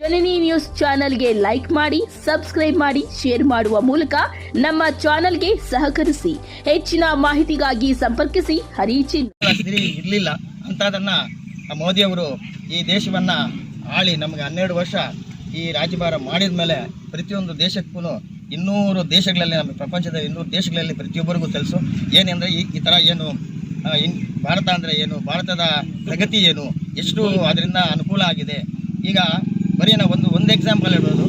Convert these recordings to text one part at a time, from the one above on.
ಜನನಿ news ಚಾನೆಲ್ಗೆ like ಮಾಡಿ, subscribe ಮಾಡಿ, ಶೇರ್ ಮಾಡುವ ಮೂಲಕ ನಮ್ಮ ಚಾನೆಲ್ಗೆ ಸಹಕರಿಸಿ. ಹೆಚ್ಚಿನ ಮಾಹಿತಿಗಾಗಿ ಸಂಪರ್ಕಿಸಿ. ಹರಿಚಿನ್ ಸಿರಿ ಇರಲಿಲ್ಲ ಮೋದಿ ಅವರು ಈ ದೇಶವನ್ನ ಆಳಿ ನಮ್ಗೆ ಹನ್ನೆರಡು ವರ್ಷ ಈ ರಾಜ್ಯಭಾರ ಮಾಡಿದ ಮೇಲೆ ಪ್ರತಿಯೊಂದು ದೇಶಕ್ಕೂ ಇನ್ನೂರು ದೇಶಗಳಲ್ಲಿ ನಮ್ಮ ಪ್ರಪಂಚದ ಇನ್ನೂರು ದೇಶಗಳಲ್ಲಿ ಪ್ರತಿಯೊಬ್ಬರಿಗೂ ತಿಳಿಸು ಏನೆಂದರೆ ಈ ಈ ಥರ ಏನು ಭಾರತ ಅಂದರೆ ಏನು, ಭಾರತದ ಪ್ರಗತಿ ಏನು, ಎಷ್ಟು ಅದರಿಂದ ಅನುಕೂಲ ಆಗಿದೆ. ಈಗ ಬರೀ ನಾವು ಒಂದು ಒಂದು ಎಕ್ಸಾಂಪಲ್ ಹೇಳ್ಬೋದು.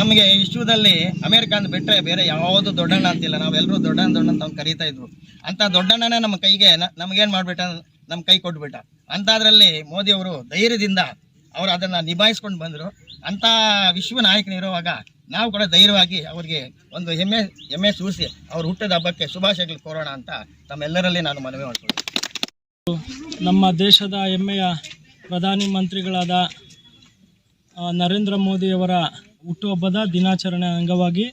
ನಮಗೆ ವಿಶ್ವದಲ್ಲಿ ಅಮೇರಿಕಾ ಅಂತ ಬಿಟ್ಟರೆ ಬೇರೆ ಯಾವುದು ದೊಡ್ಡಣ್ಣ ಅಂತಿಲ್ಲ. ನಾವೆಲ್ಲರೂ ದೊಡ್ಡಣ್ಣ ದೊಡ್ಡಣ್ಣ ಅಂತ ಕರೀತಾ ಇದ್ರು ಅಂತ ದೊಡ್ಡಣ್ಣನೇ ನಮ್ಮ ಕೈಗೆ ನಮ್ಗೇನು ಮಾಡಿಬಿಟ್ಟ? ನಮ್ಮ ಕೈ ಕೊಟ್ಬಿಟ್ಟ. ಅಂಥದ್ರಲ್ಲಿ ಮೋದಿಯವರು ಧೈರ್ಯದಿಂದ ಅವರು ಅದನ್ನು ನಿಭಾಯಿಸ್ಕೊಂಡು ಬಂದರು. ಅಂಥ ವಿಶ್ವ ನಾಯಕನಿರುವಾಗ ನಾವು ಕೂಡ ಧೈರ್ಯವಾಗಿ ಅವ್ರಿಗೆ ಒಂದು ಹೆಮ್ಮೆ ಹೆಮ್ಮೆ ಸೂಸಿ ಅವ್ರ ಹುಟ್ಟಿದ ಹಬ್ಬಕ್ಕೆ ಶುಭಾಶಯಗಳು ಕೋರೋಣ ಅಂತ ತಮ್ಮೆಲ್ಲರಲ್ಲಿ ನಾನು ಮನವಿ ಮಾಡ್ತೀನಿ ನಮ್ಮ ದೇಶದ ಹೆಮ್ಮೆಯ ಪ್ರಧಾನಿ ಮಂತ್ರಿಗಳಾದ ನರೇಂದ್ರ ಮೋದಿಯವರ ಹುಟ್ಟುಹಬ್ಬದ ದಿನಾಚರಣೆ ಅಂಗವಾಗಿ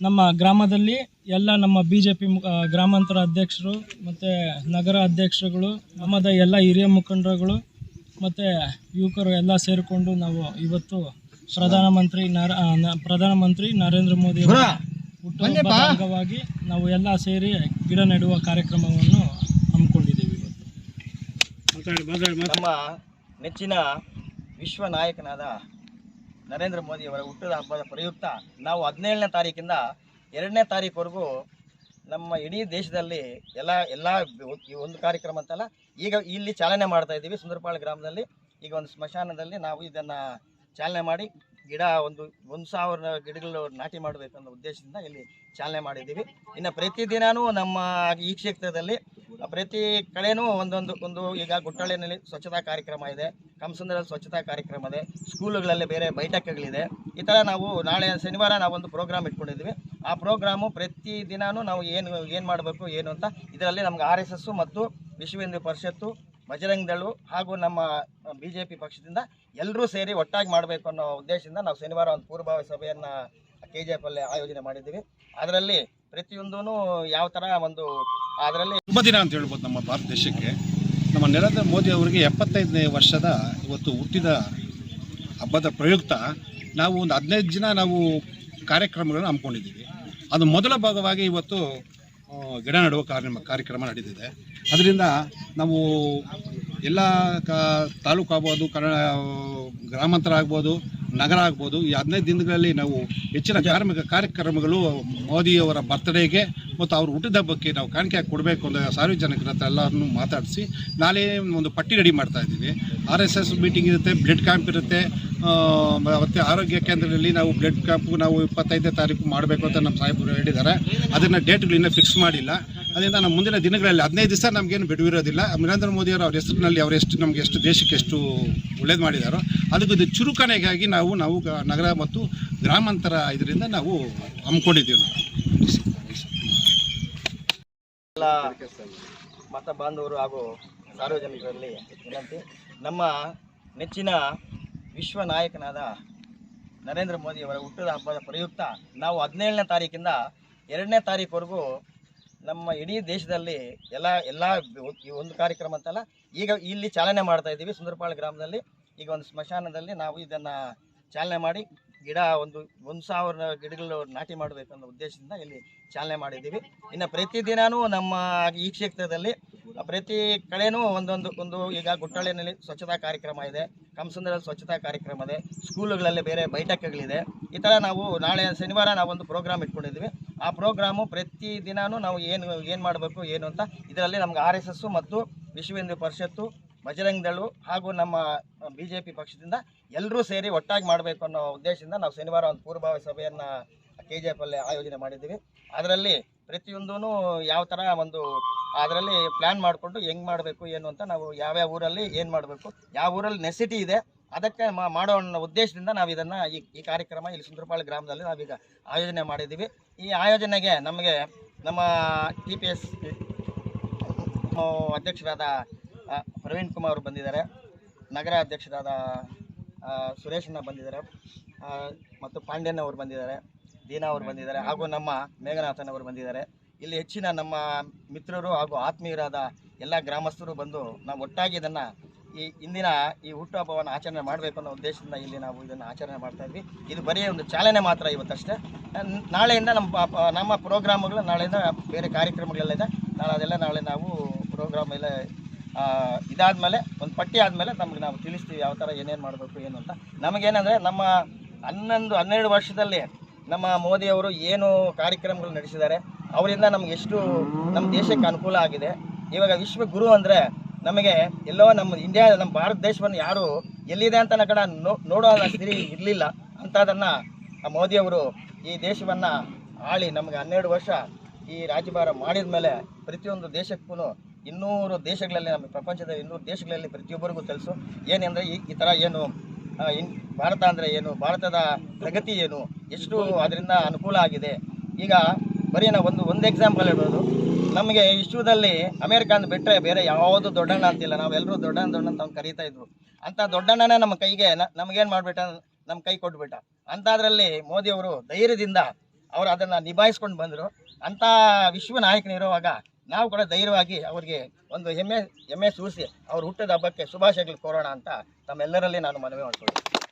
ನಮ್ಮ ಗ್ರಾಮದಲ್ಲಿ ಎಲ್ಲ ನಮ್ಮ ಬಿ ಜೆ ಪಿ ಗ್ರಾಮಾಂತರ ಅಧ್ಯಕ್ಷರು ಮತ್ತು ನಗರ ಅಧ್ಯಕ್ಷರುಗಳು ನಮ್ಮದ ಎಲ್ಲ ಹಿರಿಯ ಮುಖಂಡರುಗಳು ಮತ್ತು ಯುವಕರು ಎಲ್ಲ ಸೇರಿಕೊಂಡು ನಾವು ಇವತ್ತು ಪ್ರಧಾನಮಂತ್ರಿ ನರ ಪ್ರಧಾನಮಂತ್ರಿ ನರೇಂದ್ರ ಮೋದಿ ಅವರ ಹುಟ್ಟುಹಬ್ಬದ ಅಂಗವಾಗಿ ನಾವು ಎಲ್ಲ ಸೇರಿ ಗಿಡ ನೆಡುವ ಕಾರ್ಯಕ್ರಮವನ್ನು ಹಮ್ಮಿಕೊಂಡಿದ್ದೀವಿ ಇವತ್ತು. ನಮ್ಮ ನೆಚ್ಚಿನ ವಿಶ್ವ ನಾಯಕನಾದ ನರೇಂದ್ರ ಮೋದಿಯವರ ಹುಟ್ಟಿದ ಹಬ್ಬದ ಪ್ರಯುಕ್ತ ನಾವು ಹದಿನೇಳನೇ ತಾರೀಕಿಂದ ಎರಡನೇ ತಾರೀಕುವರೆಗೂ ನಮ್ಮ ಇಡೀ ದೇಶದಲ್ಲಿ ಎಲ್ಲ ಎಲ್ಲ ಒಂದು ಕಾರ್ಯಕ್ರಮ ಅಂತಲ್ಲ, ಈಗ ಇಲ್ಲಿ ಚಾಲನೆ ಮಾಡ್ತಾ ಇದ್ದೀವಿ ಸುಂದರಪಾಳ ಗ್ರಾಮದಲ್ಲಿ. ಈಗ ಒಂದು ಸ್ಮಶಾನದಲ್ಲಿ ನಾವು ಇದನ್ನು ಚಾಲನೆ ಮಾಡಿ ಗಿಡ ಒಂದು ಒಂದು ಸಾವಿರ ಗಿಡಗಳು ನಾಟಿ ಮಾಡಬೇಕನ್ನೋ ಉದ್ದೇಶದಿಂದ ಇಲ್ಲಿ ಚಾಲನೆ ಮಾಡಿದ್ದೀವಿ. ಇನ್ನು ಪ್ರತಿದಿನವೂ ನಮ್ಮ ಈ ಕ್ಷೇತ್ರದಲ್ಲಿ ಪ್ರತಿ ಕಡೆನೂ ಒಂದೊಂದು, ಒಂದು ಈಗ ಗುಟ್ಟಳ್ಳಿನಲ್ಲಿ ಸ್ವಚ್ಛತಾ ಕಾರ್ಯಕ್ರಮ ಇದೆ ಕಂಸಂದ್ರಲ್ಲಿ ಸ್ವಚ್ಛತಾ ಕಾರ್ಯಕ್ರಮ ಇದೆ, ಸ್ಕೂಲುಗಳಲ್ಲಿ ಬೇರೆ ಬೈಠಕಗಳಿದೆ. ಈ ಥರ ನಾವು ನಾಳೆ ಶನಿವಾರ ನಾವೊಂದು ಪ್ರೋಗ್ರಾಮ್ ಇಟ್ಕೊಂಡಿದ್ವಿ ಆ ಪ್ರೋಗ್ರಾಮು ಪ್ರತಿ ದಿನಾನೂ ನಾವು ಏನು ಏನು ಮಾಡಬೇಕು, ಏನು ಅಂತ ಇದರಲ್ಲಿ ನಮ್ಗೆ ಆರ್ ಮತ್ತು ವಿಶ್ವ ಹಿಂದೂ ಪರಿಷತ್ತು, ಬಜರಂಗ್ ದಳು ಹಾಗೂ ನಮ್ಮ ಬಿ ಜೆ ಪಿ ಪಕ್ಷದಿಂದ ಎಲ್ಲರೂ ಸೇರಿ ಒಟ್ಟಾಗಿ ಮಾಡಬೇಕು ಅನ್ನೋ ಉದ್ದೇಶದಿಂದ ನಾವು ಶನಿವಾರ ಒಂದು ಪೂರ್ವಭಾವಿ ಸಭೆಯನ್ನು ಕೆ ಜಿ ಎಫ್ ಅಲ್ಲಿ ಆಯೋಜನೆ ಮಾಡಿದ್ದೀವಿ. ಅದರಲ್ಲಿ ಪ್ರತಿಯೊಂದೂ ಯಾವ ಥರ ಒಂದು ಅದರಲ್ಲಿ ತುಂಬ ದಿನ ಅಂತ ಹೇಳ್ಬೋದು ನಮ್ಮ ಭಾರತ ದೇಶಕ್ಕೆ. ನಮ್ಮ ನರೇಂದ್ರ ಮೋದಿ ಅವರಿಗೆ ಎಪ್ಪತ್ತೈದನೇ ವರ್ಷದ ಇವತ್ತು ಹುಟ್ಟಿದ ಹಬ್ಬದ ಪ್ರಯುಕ್ತ ನಾವು ಒಂದು ಹದಿನೈದು ದಿನ ನಾವು ಕಾರ್ಯಕ್ರಮಗಳನ್ನು ಹಮ್ಮಿಕೊಂಡಿದ್ದೀವಿ. ಅದು ಮೊದಲ ಭಾಗವಾಗಿ ಇವತ್ತು ಗಿಡ ನೆಡುವ ಕಾರ್ಯಕ್ರಮ ಕಾರ್ಯಕ್ರಮ ನಡೆದಿದೆ ಅದರಿಂದ ನಾವು ಎಲ್ಲ ಕ ತಾಲೂಕು ಆಗ್ಬೋದು ಕನ್ನಡ ಗ್ರಾಮಾಂತರ ಆಗ್ಬೋದು ನಗರ ಆಗ್ಬೋದು. ಈ ಹದಿನೈದು ದಿನಗಳಲ್ಲಿ ನಾವು ಹೆಚ್ಚಿನ ಧಾರ್ಮಿಕ ಕಾರ್ಯಕ್ರಮಗಳು ಮೋದಿಯವರ ಬರ್ತ್ಡೇಗೆ ಮತ್ತು ಅವ್ರ ಹುಟ್ಟಿದ ಹಬ್ಬಕ್ಕೆ ನಾವು ಕಾಣಿಕೆ ಕೊಡಬೇಕು ಅಂತ ಸಾರ್ವಜನಿಕರ ಹತ್ರ ಎಲ್ಲರನ್ನು ಮಾತಾಡಿಸಿ, ನಾಳೆ ಒಂದು ಪಟ್ಟಿ ರೆಡಿ ಮಾಡ್ತಾ ಇದ್ದೀವಿ. ಆರ್ ಎಸ್ ಎಸ್ ಮೀಟಿಂಗ್ ಇರುತ್ತೆ ಬ್ಲಡ್ ಕ್ಯಾಂಪ್ ಇರುತ್ತೆ. ಮತ್ತು ಆರೋಗ್ಯ ಕೇಂದ್ರದಲ್ಲಿ ನಾವು ಬ್ಲಡ್ ಕ್ಯಾಂಪು ನಾವು ಇಪ್ಪತ್ತೈದನೇ ತಾರೀಕು ಮಾಡಬೇಕು ಅಂತ ನಮ್ಮ ಸಾಹೇಬರು ಹೇಳಿದ್ದಾರೆ. ಅದನ್ನು ಡೇಟ್ಗಳು ಇನ್ನೂ ಫಿಕ್ಸ್ ಮಾಡಿಲ್ಲ. ಅದರಿಂದ ನಮ್ಮ ಮುಂದಿನ ದಿನಗಳಲ್ಲಿ ಹದಿನೈದು ದಿವಸ ನಮಗೇನು ಬಿಡುವಿರೋದಿಲ್ಲ ನರೇಂದ್ರ ಮೋದಿಯವರು ಅವ್ರ ಹೆಸರಿನಲ್ಲಿ ಅವ್ರು ಎಷ್ಟು ನಮಗೆ ಎಷ್ಟು ದೇಶಕ್ಕೆ ಎಷ್ಟು ಒಳ್ಳೇದು ಮಾಡಿದಾರೋ ಅದಕ್ಕೆ ಚುರುಕಣೆಗಾಗಿ ನಾವು ನಾವು ನಗರ ಮತ್ತು ಗ್ರಾಮಾಂತರ ಇದರಿಂದ ನಾವು ಹಮ್ಮಿಕೊಂಡಿದ್ದೀವಿ ನಾವು. ಮತ ಬಾಂಧವರು ಹಾಗೂ ಸಾರ್ವಜನಿಕರಲ್ಲಿ ವಿನಂತಿ. ನಮ್ಮ ನೆಚ್ಚಿನ ವಿಶ್ವ ನಾಯಕನಾದ ನರೇಂದ್ರ ಮೋದಿಯವರ ಹುಟ್ಟಿದ ಹಬ್ಬದ ಪ್ರಯುಕ್ತ ನಾವು ಹದಿನೇಳನೇ ತಾರೀಕಿಂದ ಎರಡನೇ ತಾರೀಕುವರೆಗೂ ನಮ್ಮ ಇಡೀ ದೇಶದಲ್ಲಿ ಎಲ್ಲ ಎಲ್ಲ ಒಂದು ಕಾರ್ಯಕ್ರಮ ಅಂತಲ್ಲ, ಈಗ ಇಲ್ಲಿ ಚಾಲನೆ ಮಾಡ್ತಾ ಇದ್ದೀವಿ ಸುಂದರಪಾಳ ಗ್ರಾಮದಲ್ಲಿ. ಈಗ ಒಂದು ಸ್ಮಶಾನದಲ್ಲಿ ನಾವು ಇದನ್ನು ಚಾಲನೆ ಮಾಡಿ ಗಿಡ ಒಂದು ಒಂದು ಸಾವಿರ ಗಿಡಗಳು ನಾಟಿ ಮಾಡಬೇಕನ್ನೋ ಉದ್ದೇಶದಿಂದ ಇಲ್ಲಿ ಚಾಲನೆ ಮಾಡಿದ್ದೀವಿ. ಇನ್ನು ಪ್ರತಿದಿನವೂ ನಮ್ಮ ಈ ಕ್ಷೇತ್ರದಲ್ಲಿ ಪ್ರತಿ ಕಡೆನೂ ಒಂದೊಂದು, ಒಂದು ಈಗ ಗುಟ್ಟಳ್ಳಿನಲ್ಲಿ ಸ್ವಚ್ಛತಾ ಕಾರ್ಯಕ್ರಮ ಇದೆ ಕಂಸಂದ್ರಲ್ಲಿ ಸ್ವಚ್ಛತಾ ಕಾರ್ಯಕ್ರಮ ಇದೆ, ಸ್ಕೂಲುಗಳಲ್ಲಿ ಬೇರೆ ಬೈಠಕಗಳಿದೆ. ಈ ಥರ ನಾವು ನಾಳೆ ಶನಿವಾರ ನಾವೊಂದು ಪ್ರೋಗ್ರಾಮ್ ಇಟ್ಕೊಂಡಿದ್ವಿ ಆ ಪ್ರೋಗ್ರಾಮು ಪ್ರತಿ ದಿನವೂ ನಾವು ಏನು ಏನು ಮಾಡಬೇಕು, ಏನು ಅಂತ ಇದರಲ್ಲಿ ನಮ್ಗೆ ಆರ್ ಮತ್ತು ವಿಶ್ವ ಹಿಂದೂ ಪರಿಷತ್ತು ಬಜರಂಗ್ ದಳು ಹಾಗೂ ನಮ್ಮ ಬಿ ಜೆ ಪಿ ಪಕ್ಷದಿಂದ ಎಲ್ಲರೂ ಸೇರಿ ಒಟ್ಟಾಗಿ ಮಾಡಬೇಕು ಅನ್ನೋ ಉದ್ದೇಶದಿಂದ ನಾವು ಶನಿವಾರ ಒಂದು ಪೂರ್ವಭಾವಿ ಸಭೆಯನ್ನು ಕೆ ಜಿ ಎಫ್ ಅಲ್ಲಿ ಆಯೋಜನೆ ಮಾಡಿದ್ದೀವಿ. ಅದರಲ್ಲಿ ಪ್ರತಿಯೊಂದೂ ಯಾವ ಥರ ಒಂದು, ಅದರಲ್ಲಿ ಪ್ಲ್ಯಾನ್ ಮಾಡಿಕೊಂಡು ಹೆಂಗೆ ಮಾಡಬೇಕು, ಏನು ಅಂತ ನಾವು ಯಾವ್ಯಾವ ಊರಲ್ಲಿ ಏನು ಮಾಡಬೇಕು, ಯಾವ ಊರಲ್ಲಿ ನೆಸಿಟಿ ಇದೆ, ಅದಕ್ಕೆ ಮಾಡೋ ಉದ್ದೇಶದಿಂದ ನಾವು ಇದನ್ನು ಈ ಈ ಕಾರ್ಯಕ್ರಮ ಇಲ್ಲಿ ಸುಂದರಪಾಳ್ಯ ಗ್ರಾಮದಲ್ಲಿ ನಾವೀಗ ಆಯೋಜನೆ ಮಾಡಿದ್ದೀವಿ. ಈ ಆಯೋಜನೆಗೆ ನಮಗೆ ನಮ್ಮ ಟಿ ಪಿ ಎಸ್ ಅಧ್ಯಕ್ಷರಾದ ಪ್ರವೀಣ್ ಕುಮಾರ್ ಬಂದಿದ್ದಾರೆ. ನಗರ ಅಧ್ಯಕ್ಷರಾದ ಸುರೇಶಣ್ಣ ಬಂದಿದ್ದಾರೆ. ಮತ್ತು ಪಾಂಡ್ಯನ್ ಅವರು ಬಂದಿದ್ದಾರೆ. ದೀನಾ ಅವರು ಬಂದಿದ್ದಾರೆ. ಹಾಗೂ ನಮ್ಮ ಮೇಘನಾಥನ್ ಅವರು ಬಂದಿದ್ದಾರೆ. ಇಲ್ಲಿ ಹೆಚ್ಚಿನ ನಮ್ಮ ಮಿತ್ರರು ಹಾಗೂ ಆತ್ಮೀಯರಾದ ಎಲ್ಲ ಗ್ರಾಮಸ್ಥರು ಬಂದು ನಾವು ಒಟ್ಟಾಗಿ ಇದನ್ನು ಈ ಇಂದಿನ ಈ ಹುಟ್ಟುಹಬ್ಬವನ್ನು ಆಚರಣೆ ಮಾಡಬೇಕು ಅನ್ನೋ ಉದ್ದೇಶದಿಂದ ಇಲ್ಲಿ ನಾವು ಇದನ್ನು ಆಚರಣೆ ಮಾಡ್ತಾ ಇದ್ವಿ. ಇದು ಬರೀ ಒಂದು ಚಾಲನೆ ಮಾತ್ರ ಇವತ್ತಷ್ಟೇ. ನಾಳೆಯಿಂದ ನಮ್ಮ ನಮ್ಮ ಪ್ರೋಗ್ರಾಮ್ಗಳು ನಾಳೆಯಿಂದ ಬೇರೆ ಕಾರ್ಯಕ್ರಮಗಳೆಲ್ಲ ಇದೆ. ನಾಳೆ ಅದೆಲ್ಲ ನಾಳೆ ನಾವು ಪ್ರೋಗ್ರಾಮ್ ಎಲ್ಲ ಇದಾದ್ಮೇಲೆ, ಒಂದು ಪಟ್ಟಿ ಆದಮೇಲೆ ನಮ್ಗೆ ನಾವು ತಿಳಿಸ್ತೀವಿ ಯಾವ ಥರ ಏನೇನು ಮಾಡಬೇಕು, ಏನು ಅಂತ. ನಮಗೇನಂದರೆ, ನಮ್ಮ ಹನ್ನೊಂದು, ಹನ್ನೆರಡು ವರ್ಷದಲ್ಲಿ ನಮ್ಮ ಮೋದಿಯವರು ಏನು ಕಾರ್ಯಕ್ರಮಗಳು ನಡೆಸಿದ್ದಾರೆ, ಅವರಿಂದ ನಮ್ಗೆ ಎಷ್ಟು ನಮ್ಮ ದೇಶಕ್ಕೆ ಅನುಕೂಲ ಆಗಿದೆ. ಇವಾಗ ವಿಶ್ವ ಗುರು ಅಂದರೆ ನಮಗೆ ಎಲ್ಲೋ ನಮ್ಮ ಇಂಡಿಯಾ, ನಮ್ಮ ಭಾರತ ದೇಶವನ್ನು ಯಾರು ಎಲ್ಲಿದೆ ಅಂತ ಕಡ ನೋ ನೋಡೋ ಸ್ಥಿತಿ ಇರಲಿಲ್ಲ ಅಂಥದನ್ನು ಆ ಮೋದಿಯವರು ಈ ದೇಶವನ್ನು ಆಳಿ ನಮಗೆ ಹನ್ನೆರಡು ವರ್ಷ ಈ ರಾಜ್ಯಭಾರ ಮಾಡಿದ ಮೇಲೆ ಪ್ರತಿಯೊಂದು ದೇಶಕ್ಕೂ ಇನ್ನೂರು ದೇಶಗಳಲ್ಲಿ, ನಮ್ಮ ಪ್ರಪಂಚದ ಇನ್ನೂರು ದೇಶಗಳಲ್ಲಿ ಪ್ರತಿಯೊಬ್ಬರಿಗೂ ತಿಳಿಸು ಏನೆಂದರೆ ಈ ಈ ಥರ ಏನು ಭಾರತ ಅಂದರೆ ಏನು, ಭಾರತದ ಪ್ರಗತಿ ಏನು, ಎಷ್ಟು ಅದರಿಂದ ಅನುಕೂಲ ಆಗಿದೆ. ಈಗ ಬರೀ ನಾವು ಒಂದು ಒಂದು ಎಕ್ಸಾಂಪಲ್ ಇಡೋದು ನಮಗೆ ವಿಶ್ವದಲ್ಲಿ ಅಮೆರಿಕ ಅಂತ ಬಿಟ್ಟರೆ ಬೇರೆ ಯಾವುದು ದೊಡ್ಡಣ್ಣ ಅಂತಿಲ್ಲ. ನಾವೆಲ್ಲರೂ ದೊಡ್ಡಣ್ಣ ದೊಡ್ಡಣ್ಣ ಅಂತ ಕರೀತಾ ಇದ್ರು ಅಂತ ದೊಡ್ಡಣ್ಣನೇ ನಮ್ಮ ಕೈಗೆ ನಮಗೇನು ಮಾಡಿಬಿಟ್ಟ? ನಮ್ಮ ಕೈ ಕೊಟ್ಬಿಟ್ಟ. ಅಂಥದ್ರಲ್ಲಿ ಮೋದಿಯವರು ಧೈರ್ಯದಿಂದ ಅವರು ಅದನ್ನು ನಿಭಾಯಿಸ್ಕೊಂಡು ಬಂದರು. ಅಂಥ ವಿಶ್ವ ನಾಯಕನಿರುವಾಗ ನಾವು ಕೂಡ ಧೈರ್ಯವಾಗಿ ಅವರಿಗೆ ಒಂದು ಹೆಮ್ಮೆ ಹೆಮ್ಮೆ ಸೂಸಿ ಅವ್ರ ಹುಟ್ಟಿದ ಹಬ್ಬಕ್ಕೆ ಶುಭಾಶಯಗಳು ಕೋರೋಣ ಅಂತ ತಮ್ಮೆಲ್ಲರಲ್ಲಿ ನಾನು ಮನವಿ ಮಾಡ್ಕೊಳ್ತೀನಿ.